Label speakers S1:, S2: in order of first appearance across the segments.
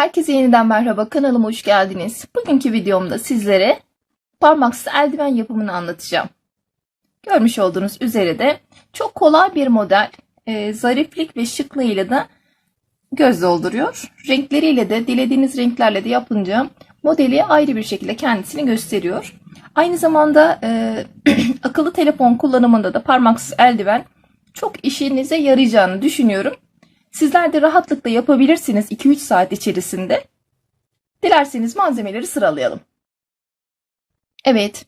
S1: Herkese yeniden merhaba kanalıma hoş geldiniz. Bugünkü videomda sizlere parmaksız eldiven yapımını anlatacağım. Görmüş olduğunuz üzere de çok kolay bir model, e, zariflik ve şıklığıyla da göz dolduruyor. Renkleriyle de dilediğiniz renklerle de yapınca modeli ayrı bir şekilde kendisini gösteriyor. Aynı zamanda e, akıllı telefon kullanımında da parmaksız eldiven çok işinize yarayacağını düşünüyorum. Sizler de rahatlıkla yapabilirsiniz 2-3 saat içerisinde. Dilerseniz malzemeleri sıralayalım. Evet,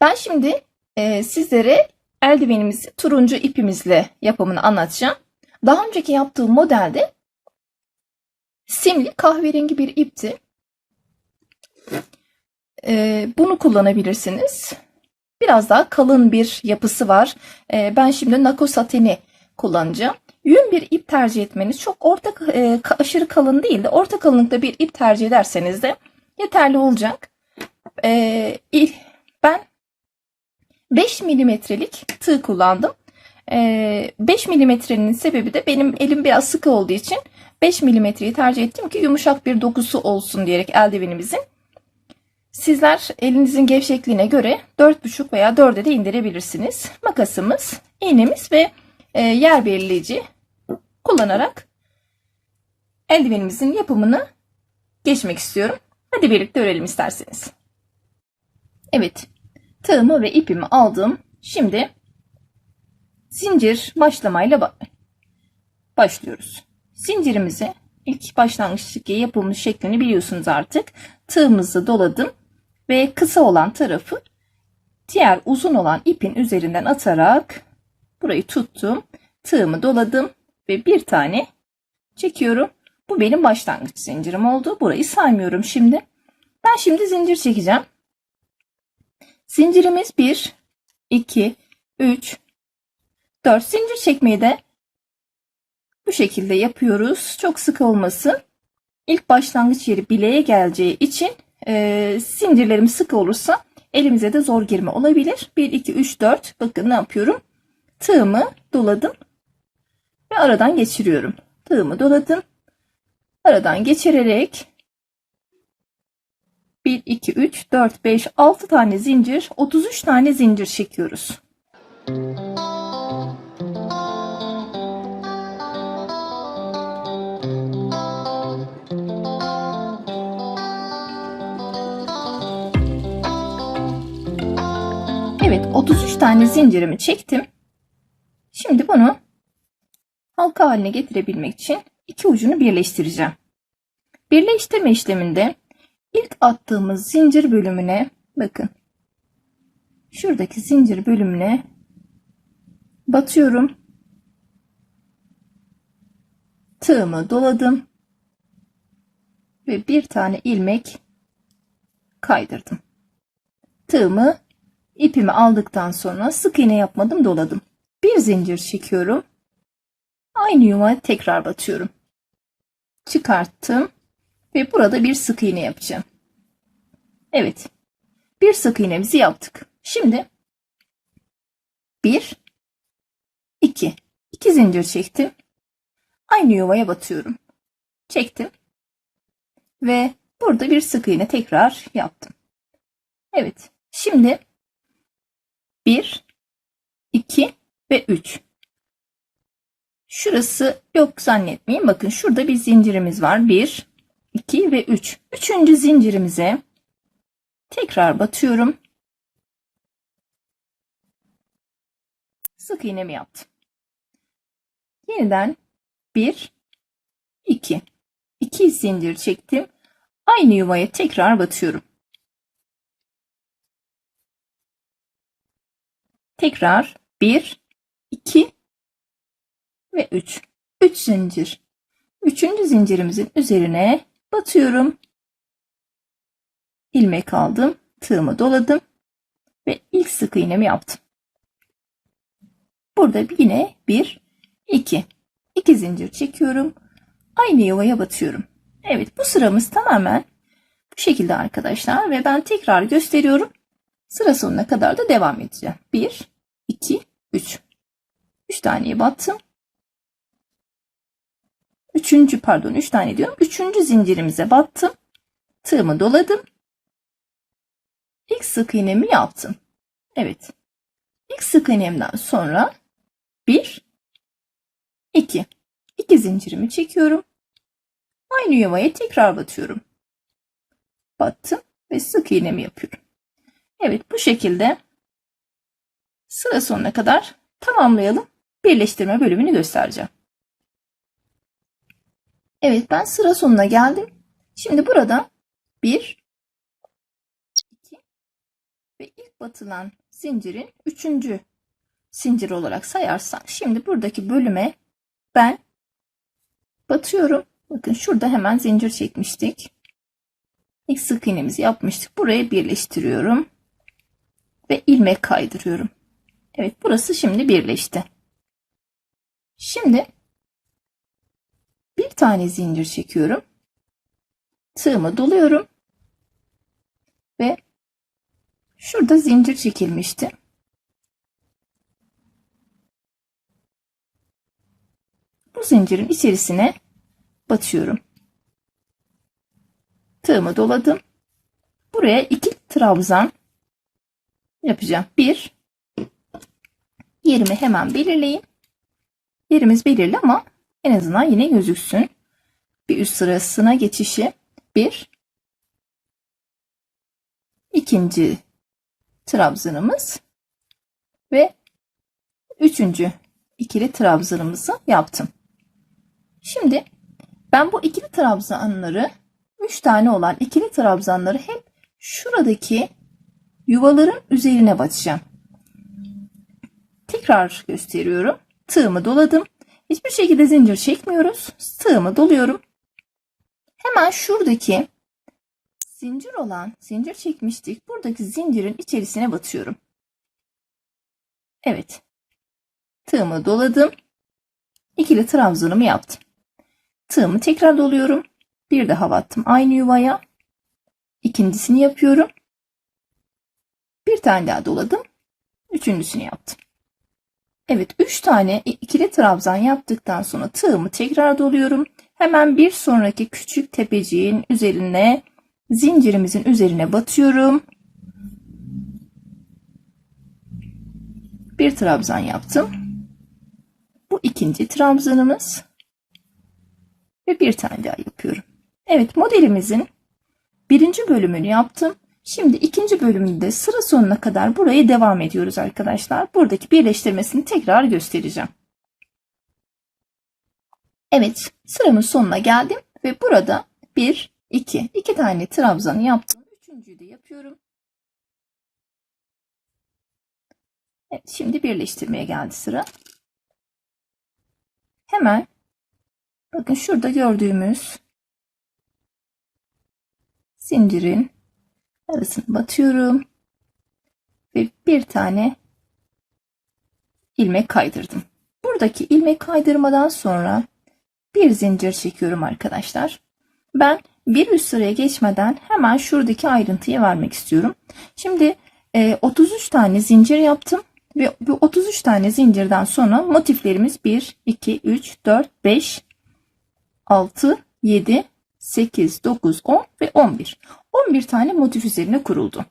S1: ben şimdi e, sizlere eldivenimizi turuncu ipimizle yapımını anlatacağım. Daha önceki yaptığım modelde simli kahverengi bir ipti. E, bunu kullanabilirsiniz. Biraz daha kalın bir yapısı var. E, ben şimdi nako sateni kullanacağım. Yün bir ip tercih etmeniz çok orta e, aşırı kalın değil de orta kalınlıkta bir ip tercih ederseniz de yeterli olacak. E, ben 5 milimetrelik tığ kullandım. E, 5 milimetrenin sebebi de benim elim biraz sıkı olduğu için 5 milimetreyi tercih ettim ki yumuşak bir dokusu olsun diyerek eldivenimizin. Sizler elinizin gevşekliğine göre 4,5 veya 4'e de indirebilirsiniz. Makasımız, iğnemiz ve e, yer belirleyici kullanarak eldivenimizin yapımını geçmek istiyorum. Hadi birlikte örelim isterseniz. Evet, tığımı ve ipimi aldım. Şimdi zincir başlamayla başlıyoruz. Zincirimizi ilk başlangıçtaki yapılmış şeklini biliyorsunuz artık. Tığımızı doladım ve kısa olan tarafı diğer uzun olan ipin üzerinden atarak burayı tuttum. Tığımı doladım ve bir tane çekiyorum. Bu benim başlangıç zincirim oldu. Burayı saymıyorum şimdi. Ben şimdi zincir çekeceğim. Zincirimiz 1, 2, 3, 4. Zincir çekmeyi de bu şekilde yapıyoruz. Çok sık olmasın. İlk başlangıç yeri bileğe geleceği için e, zincirlerim sık olursa elimize de zor girme olabilir. 1, 2, 3, 4. Bakın ne yapıyorum. Tığımı doladım ve aradan geçiriyorum. Tığımı doladım. Aradan geçirerek 1, 2, 3, 4, 5, 6 tane zincir, 33 tane zincir çekiyoruz. Evet 33 tane zincirimi çektim. Şimdi bunu halka haline getirebilmek için iki ucunu birleştireceğim. Birleştirme işleminde ilk attığımız zincir bölümüne bakın. Şuradaki zincir bölümüne batıyorum. Tığımı doladım ve bir tane ilmek kaydırdım. Tığımı ipimi aldıktan sonra sık iğne yapmadım doladım. Bir zincir çekiyorum. Aynı yuvaya tekrar batıyorum. Çıkarttım ve burada bir sık iğne yapacağım. Evet. Bir sık iğnemizi yaptık. Şimdi 1 2 2 zincir çektim. Aynı yuvaya batıyorum. Çektim. Ve burada bir sık iğne tekrar yaptım. Evet. Şimdi 1 2 ve 3 Şurası yok zannetmeyin. Bakın şurada bir zincirimiz var. 1, 2 ve 3. Üçüncü zincirimize tekrar batıyorum. Sık iğnemi yaptım. Yeniden 1, 2. 2 zincir çektim. Aynı yuvaya tekrar batıyorum. Tekrar 1, 2 ve 3. 3 zincir. Üçüncü zincirimizin üzerine batıyorum. ilmek aldım. Tığımı doladım. Ve ilk sık iğnemi yaptım. Burada yine 1, 2. 2 zincir çekiyorum. Aynı yuvaya batıyorum. Evet bu sıramız tamamen bu şekilde arkadaşlar. Ve ben tekrar gösteriyorum. Sıra sonuna kadar da devam edeceğim. 1, 2, 3. 3 taneye battım. Üçüncü pardon üç tane diyorum. Üçüncü zincirimize battım. Tığımı doladım. İlk sık iğnemi yaptım. Evet. İlk sık iğnemden sonra bir, iki. İki zincirimi çekiyorum. Aynı yuvaya tekrar batıyorum. Battım ve sık iğnemi yapıyorum. Evet bu şekilde sıra sonuna kadar tamamlayalım. Birleştirme bölümünü göstereceğim. Evet ben sıra sonuna geldim. Şimdi burada 1 2 ve ilk batılan zincirin 3. zincir olarak sayarsak şimdi buradaki bölüme ben batıyorum. Bakın şurada hemen zincir çekmiştik. İlk sık iğnemizi yapmıştık. Buraya birleştiriyorum ve ilmek kaydırıyorum. Evet burası şimdi birleşti. Şimdi bir tane zincir çekiyorum. Tığımı doluyorum. Ve şurada zincir çekilmişti. Bu zincirin içerisine batıyorum. Tığımı doladım. Buraya iki trabzan yapacağım. Bir, yerimi hemen belirleyeyim. Yerimiz belirli ama en azından yine gözüksün. Bir üst sırasına geçişi bir. ikinci trabzanımız ve üçüncü ikili trabzanımızı yaptım. Şimdi ben bu ikili trabzanları üç tane olan ikili trabzanları hep şuradaki yuvaların üzerine batacağım. Tekrar gösteriyorum. Tığımı doladım. Hiçbir şekilde zincir çekmiyoruz. Tığımı doluyorum. Hemen şuradaki zincir olan, zincir çekmiştik. Buradaki zincirin içerisine batıyorum. Evet. Tığımı doladım. İkili trabzanımı yaptım. Tığımı tekrar doluyorum. Bir daha battım aynı yuvaya. İkincisini yapıyorum. Bir tane daha doladım. Üçüncüsünü yaptım. Evet 3 tane ikili trabzan yaptıktan sonra tığımı tekrar doluyorum. Hemen bir sonraki küçük tepeciğin üzerine zincirimizin üzerine batıyorum. Bir trabzan yaptım. Bu ikinci trabzanımız. Ve bir tane daha yapıyorum. Evet modelimizin birinci bölümünü yaptım. Şimdi ikinci bölümünde sıra sonuna kadar buraya devam ediyoruz arkadaşlar. Buradaki birleştirmesini tekrar göstereceğim. Evet sıramın sonuna geldim ve burada 1, 2, 2 tane trabzanı yaptım. Üçüncüyü de yapıyorum. Evet şimdi birleştirmeye geldi sıra. Hemen bakın şurada gördüğümüz zincirin arasını batıyorum ve bir tane ilmek kaydırdım. Buradaki ilmek kaydırmadan sonra bir zincir çekiyorum arkadaşlar. Ben bir üst sıraya geçmeden hemen şuradaki ayrıntıyı vermek istiyorum. Şimdi 33 e, tane zincir yaptım ve bu 33 tane zincirden sonra motiflerimiz 1, 2, 3, 4, 5, 6, 7, 8, 9, 10 ve 11. 11 tane motif üzerine kuruldu.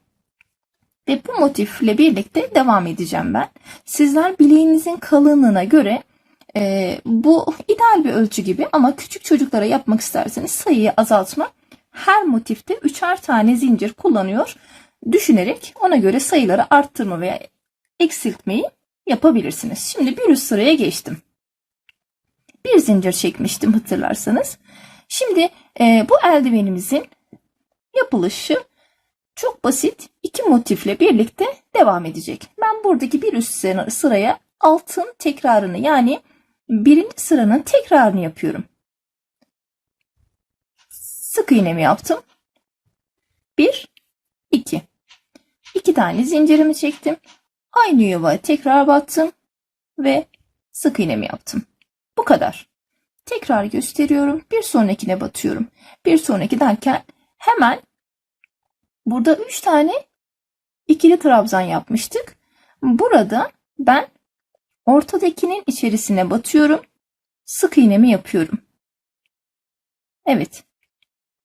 S1: Ve bu motifle birlikte devam edeceğim ben. Sizler bileğinizin kalınlığına göre e, bu ideal bir ölçü gibi ama küçük çocuklara yapmak isterseniz sayıyı azaltma. Her motifte üçer tane zincir kullanıyor düşünerek ona göre sayıları arttırma veya eksiltmeyi yapabilirsiniz. Şimdi bir üst sıraya geçtim. Bir zincir çekmiştim hatırlarsanız. Şimdi e, bu eldivenimizin yapılışı çok basit iki motifle birlikte devam edecek. Ben buradaki bir üst sıraya altın tekrarını yani birinci sıranın tekrarını yapıyorum. Sık iğnemi yaptım. Bir, iki. İki tane zincirimi çektim. Aynı yuvaya tekrar battım ve sık iğnemi yaptım. Bu kadar. Tekrar gösteriyorum. Bir sonrakine batıyorum. Bir sonraki derken hemen burada 3 tane ikili trabzan yapmıştık. Burada ben ortadakinin içerisine batıyorum. Sık iğnemi yapıyorum. Evet.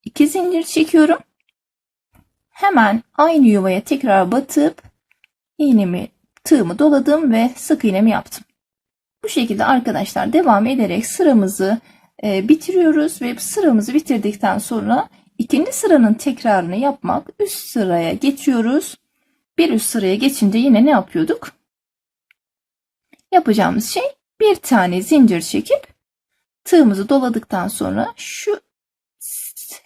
S1: 2 zincir çekiyorum. Hemen aynı yuvaya tekrar batıp iğnemi tığımı doladım ve sık iğnemi yaptım. Bu şekilde arkadaşlar devam ederek sıramızı e, bitiriyoruz ve sıramızı bitirdikten sonra ikinci sıranın tekrarını yapmak üst sıraya geçiyoruz. Bir üst sıraya geçince yine ne yapıyorduk? Yapacağımız şey bir tane zincir çekip tığımızı doladıktan sonra şu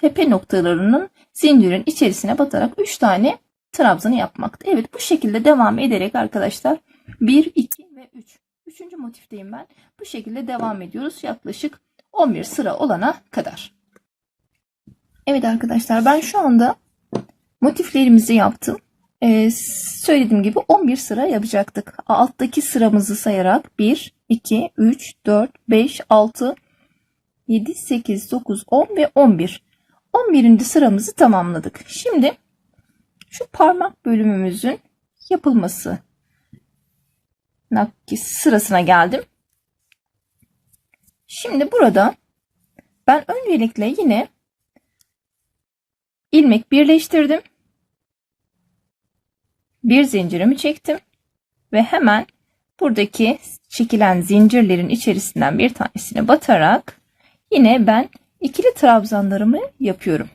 S1: tepe noktalarının zincirin içerisine batarak 3 tane trabzanı yapmakta. Evet bu şekilde devam ederek arkadaşlar 1, 2 ve 3. Üçüncü motifteyim ben. Bu şekilde devam ediyoruz yaklaşık 11 sıra olana kadar. Evet arkadaşlar ben şu anda motiflerimizi yaptım. Ee, söylediğim gibi 11 sıra yapacaktık. Alttaki sıramızı sayarak 1, 2, 3, 4, 5, 6, 7, 8, 9, 10 ve 11. 11. sıramızı tamamladık. Şimdi şu parmak bölümümüzün yapılması sırasına geldim. Şimdi burada ben öncelikle yine ilmek birleştirdim. Bir zincirimi çektim ve hemen buradaki çekilen zincirlerin içerisinden bir tanesine batarak yine ben ikili trabzanlarımı yapıyorum.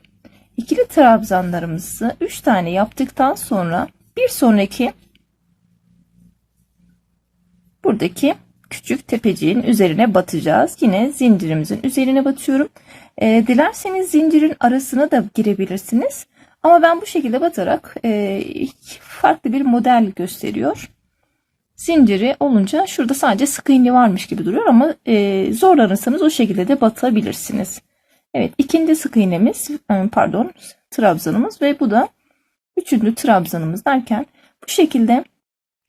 S1: İkili trabzanlarımızı 3 tane yaptıktan sonra bir sonraki buradaki küçük tepeciğin üzerine batacağız. Yine zincirimizin üzerine batıyorum. E, dilerseniz zincirin arasına da girebilirsiniz. Ama ben bu şekilde batarak e, farklı bir model gösteriyor. Zinciri olunca şurada sadece sık iğne varmış gibi duruyor ama e, zorlanırsanız o şekilde de batabilirsiniz. Evet ikinci sık iğnemiz e, pardon trabzanımız ve bu da üçüncü trabzanımız derken bu şekilde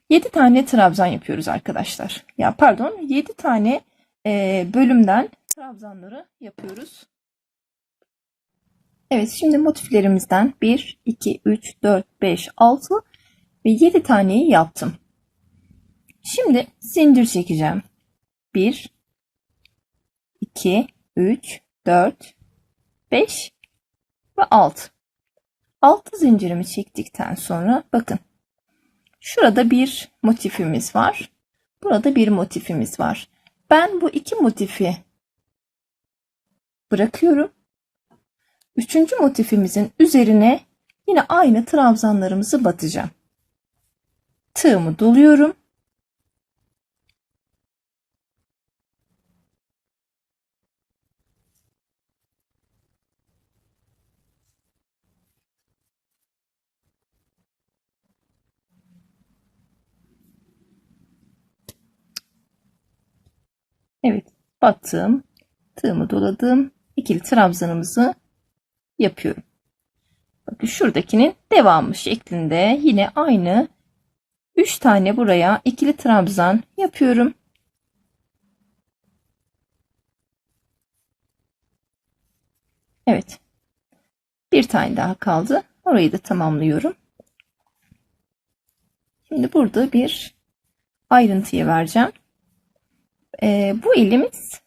S1: 7 tane trabzan yapıyoruz arkadaşlar. Ya pardon 7 tane e, bölümden trabzanları yapıyoruz. Evet şimdi motiflerimizden 1, 2, 3, 4, 5, 6 ve 7 taneyi yaptım. Şimdi zincir çekeceğim. 1, 2, 3, 4, 5 ve 6. 6 zincirimi çektikten sonra bakın Şurada bir motifimiz var. Burada bir motifimiz var. Ben bu iki motifi bırakıyorum. Üçüncü motifimizin üzerine yine aynı trabzanlarımızı batacağım. Tığımı doluyorum. Evet battım. Tığımı doladım. ikili trabzanımızı yapıyorum. Bakın şuradakinin devamı şeklinde yine aynı 3 tane buraya ikili trabzan yapıyorum. Evet. Bir tane daha kaldı. Orayı da tamamlıyorum. Şimdi burada bir ayrıntıya vereceğim e, bu elimiz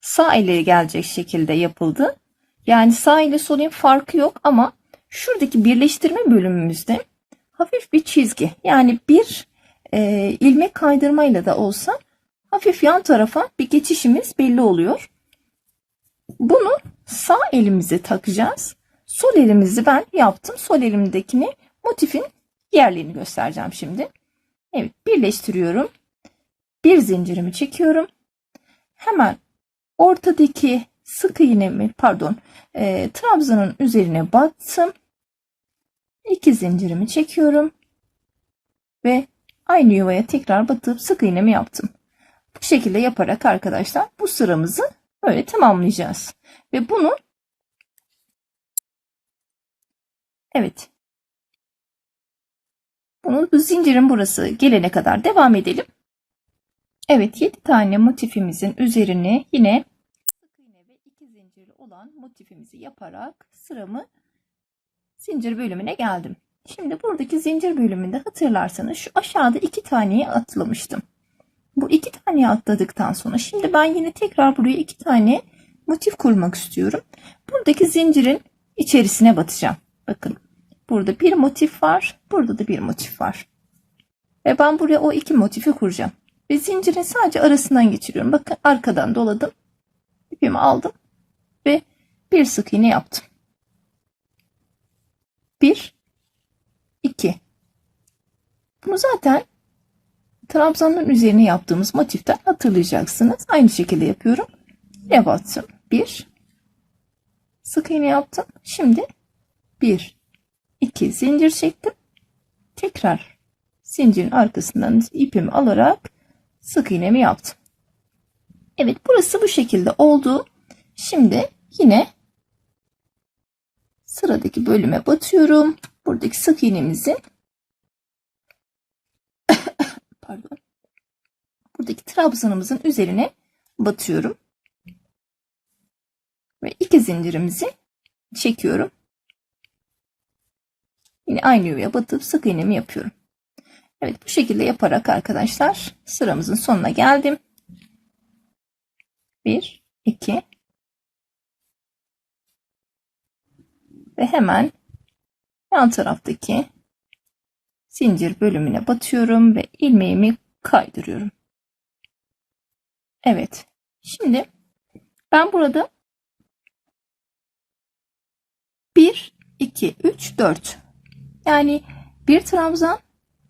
S1: sağ ele gelecek şekilde yapıldı. Yani sağ ile sol elin farkı yok ama şuradaki birleştirme bölümümüzde hafif bir çizgi yani bir e, ilmek kaydırmayla da olsa hafif yan tarafa bir geçişimiz belli oluyor. Bunu sağ elimize takacağız. Sol elimizi ben yaptım. Sol elimdekini motifin yerlerini göstereceğim şimdi. Evet birleştiriyorum bir zincirimi çekiyorum. Hemen ortadaki sık iğnemi pardon e, trabzanın üzerine battım. İki zincirimi çekiyorum ve aynı yuvaya tekrar batıp sık iğnemi yaptım. Bu şekilde yaparak arkadaşlar bu sıramızı böyle tamamlayacağız. Ve bunu evet bunu bu zincirin burası gelene kadar devam edelim. Evet 7 tane motifimizin üzerine yine sık iğne ve 2 zincirli olan motifimizi yaparak sıramı zincir bölümüne geldim. Şimdi buradaki zincir bölümünde hatırlarsanız şu aşağıda 2 taneyi atlamıştım. Bu 2 taneyi atladıktan sonra şimdi ben yine tekrar buraya 2 tane motif kurmak istiyorum. Buradaki zincirin içerisine batacağım. Bakın burada bir motif var. Burada da bir motif var. Ve ben buraya o iki motifi kuracağım. Ve zincirin sadece arasından geçiriyorum. Bakın arkadan doladım. İpimi aldım. Ve bir sık iğne yaptım. Bir, iki. Bunu zaten trabzanın üzerine yaptığımız motiften hatırlayacaksınız. Aynı şekilde yapıyorum. Ne battım? Bir. Sık iğne yaptım. Şimdi bir, iki zincir çektim. Tekrar zincirin arkasından ipimi alarak sık iğnemi yaptım. Evet burası bu şekilde oldu. Şimdi yine sıradaki bölüme batıyorum. Buradaki sık iğnemizin pardon. Buradaki trabzanımızın üzerine batıyorum. Ve iki zincirimizi çekiyorum. Yine aynı yuvaya batıp sık iğnemi yapıyorum. Evet bu şekilde yaparak arkadaşlar sıramızın sonuna geldim. 1 2 ve hemen yan taraftaki zincir bölümüne batıyorum ve ilmeğimi kaydırıyorum. Evet. Şimdi ben burada 1 2 3 4 yani bir trabzan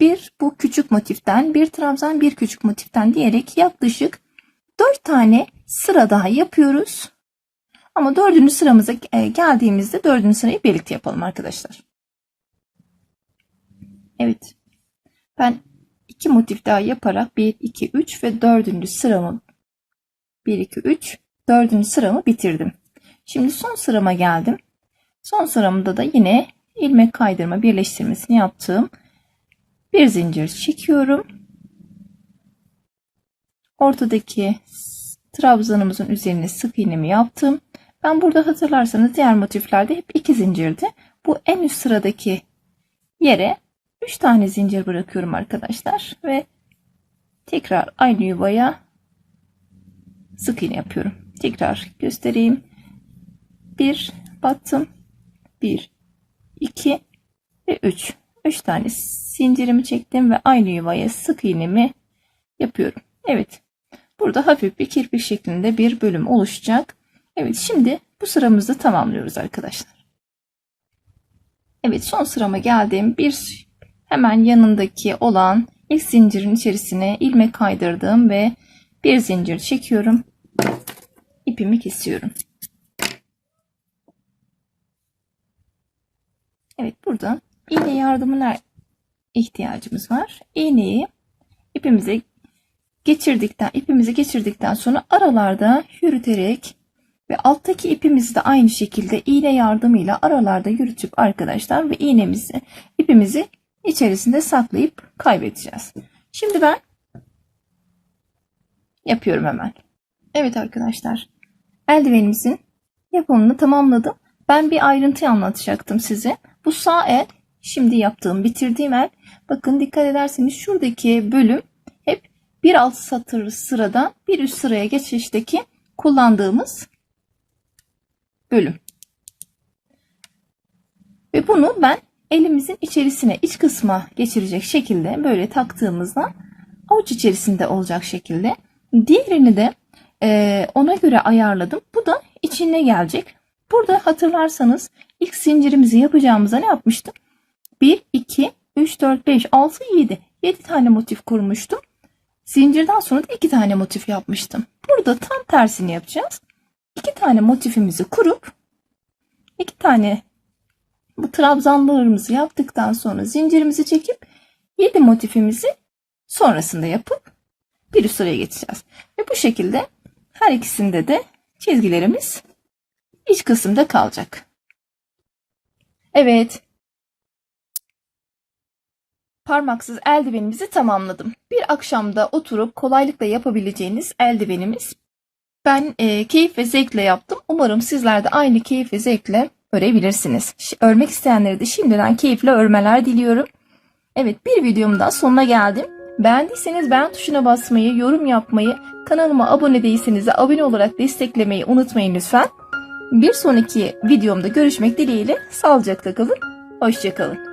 S1: bir bu küçük motiften bir trabzan bir küçük motiften diyerek yaklaşık 4 tane sıra daha yapıyoruz. Ama dördüncü sıramıza e, geldiğimizde dördüncü sırayı birlikte yapalım arkadaşlar. Evet. Ben iki motif daha yaparak 1, 2, 3 ve dördüncü sıramı 1, 2, 3 dördüncü sıramı bitirdim. Şimdi son sırama geldim. Son sıramda da yine ilmek kaydırma birleştirmesini yaptığım bir zincir çekiyorum. Ortadaki trabzanımızın üzerine sık iğnemi yaptım. Ben burada hatırlarsanız diğer motiflerde hep iki zincirdi. Bu en üst sıradaki yere 3 tane zincir bırakıyorum arkadaşlar ve tekrar aynı yuvaya sık iğne yapıyorum. Tekrar göstereyim. 1 battım. 1 2 ve 3. 3 tane zincirimi çektim ve aynı yuvaya sık iğnemi yapıyorum. Evet. Burada hafif bir kirpik şeklinde bir bölüm oluşacak. Evet şimdi bu sıramızı tamamlıyoruz arkadaşlar. Evet son sırama geldim. Bir hemen yanındaki olan ilk zincirin içerisine ilmek kaydırdım ve bir zincir çekiyorum. İpimi kesiyorum. Evet burada iğne yardımına ihtiyacımız var. İğneyi ipimize geçirdikten ipimizi geçirdikten sonra aralarda yürüterek ve alttaki ipimizi de aynı şekilde iğne yardımıyla aralarda yürütüp arkadaşlar ve iğnemizi ipimizi içerisinde saklayıp kaybedeceğiz. Şimdi ben yapıyorum hemen. Evet arkadaşlar eldivenimizin yapımını tamamladım. Ben bir ayrıntı anlatacaktım size. Bu sağ el şimdi yaptığım bitirdiğim el bakın dikkat ederseniz şuradaki bölüm hep bir alt satır sıradan bir üst sıraya geçişteki kullandığımız bölüm. Ve bunu ben elimizin içerisine iç kısma geçirecek şekilde böyle taktığımızda avuç içerisinde olacak şekilde. Diğerini de e, ona göre ayarladım. Bu da içine gelecek. Burada hatırlarsanız ilk zincirimizi yapacağımızda ne yapmıştım? 1, 2, 3, 4, 5, 6, 7. 7 tane motif kurmuştum. Zincirden sonra da 2 tane motif yapmıştım. Burada tam tersini yapacağız. 2 tane motifimizi kurup 2 tane bu trabzanlarımızı yaptıktan sonra zincirimizi çekip 7 motifimizi sonrasında yapıp bir üst sıraya geçeceğiz. Ve bu şekilde her ikisinde de çizgilerimiz iç kısımda kalacak. Evet. Parmaksız eldivenimizi tamamladım. Bir akşamda oturup kolaylıkla yapabileceğiniz eldivenimiz. Ben e, keyif ve zevkle yaptım. Umarım sizler de aynı keyif ve zevkle örebilirsiniz. Örmek isteyenlere de şimdiden keyifli örmeler diliyorum. Evet bir videomun daha sonuna geldim. Beğendiyseniz beğen tuşuna basmayı, yorum yapmayı, kanalıma abone değilseniz de abone olarak desteklemeyi unutmayın lütfen. Bir sonraki videomda görüşmek dileğiyle sağlıcakla kalın. Hoşçakalın.